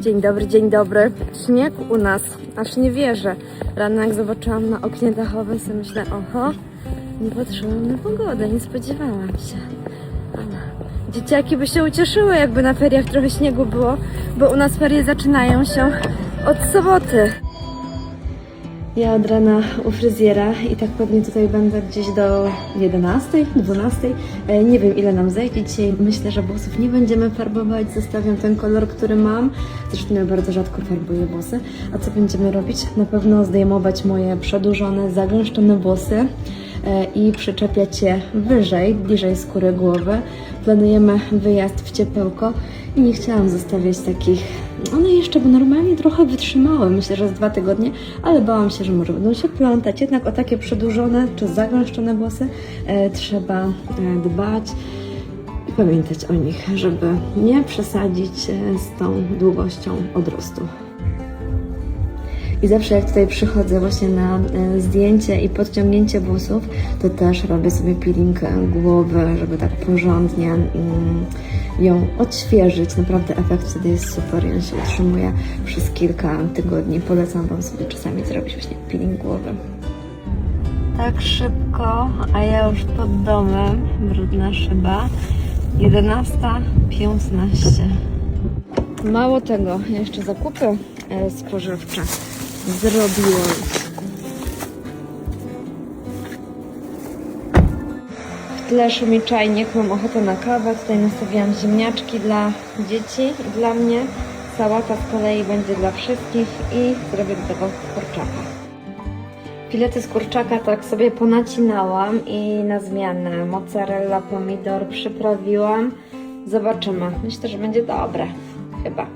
Dzień dobry, dzień dobry. Śnieg u nas, aż nie wierzę. Rano jak zobaczyłam na oknie dachowe, sobie myślę, oho, nie patrzyłam na pogodę, nie spodziewałam się. Dzieciaki by się ucieszyły, jakby na feriach trochę śniegu było, bo u nas ferie zaczynają się od soboty. Ja od rana u fryzjera i tak pewnie tutaj będę gdzieś do 11, 12. E, Nie wiem ile nam zejdzie dzisiaj. Myślę, że włosów nie będziemy farbować. Zostawiam ten kolor, który mam. Zresztą ja bardzo rzadko farbuję włosy. A co będziemy robić? Na pewno zdejmować moje przedłużone, zagęszczone włosy i przyczepiać je wyżej, bliżej skóry głowy. Planujemy wyjazd w ciepełko i nie chciałam zostawiać takich. One jeszcze by normalnie trochę wytrzymały, myślę, że z dwa tygodnie, ale bałam się, że może będą się plątać. Jednak o takie przedłużone czy zagęszczone włosy e, trzeba e, dbać i pamiętać o nich, żeby nie przesadzić e, z tą długością odrostu. I zawsze jak tutaj przychodzę właśnie na e, zdjęcie i podciągnięcie włosów, to też robię sobie peeling e, głowy, żeby tak porządnie mm, ją odświeżyć. Naprawdę efekt wtedy jest super i on się utrzymuje przez kilka tygodni. Polecam Wam sobie czasami zrobić właśnie peeling głowy. Tak szybko, a ja już pod domem, brudna szyba. 11.15. Mało tego, jeszcze zakupy e, spożywcze zrobiłam. W tle szumi czajnik, mam ochotę na kawę. Tutaj nastawiłam ziemniaczki dla dzieci i dla mnie. Sałata z kolei będzie dla wszystkich i zrobię do tego kurczaka. Filety z kurczaka tak sobie ponacinałam i na zmianę mozzarella, pomidor przyprawiłam. Zobaczymy. Myślę, że będzie dobre. Chyba.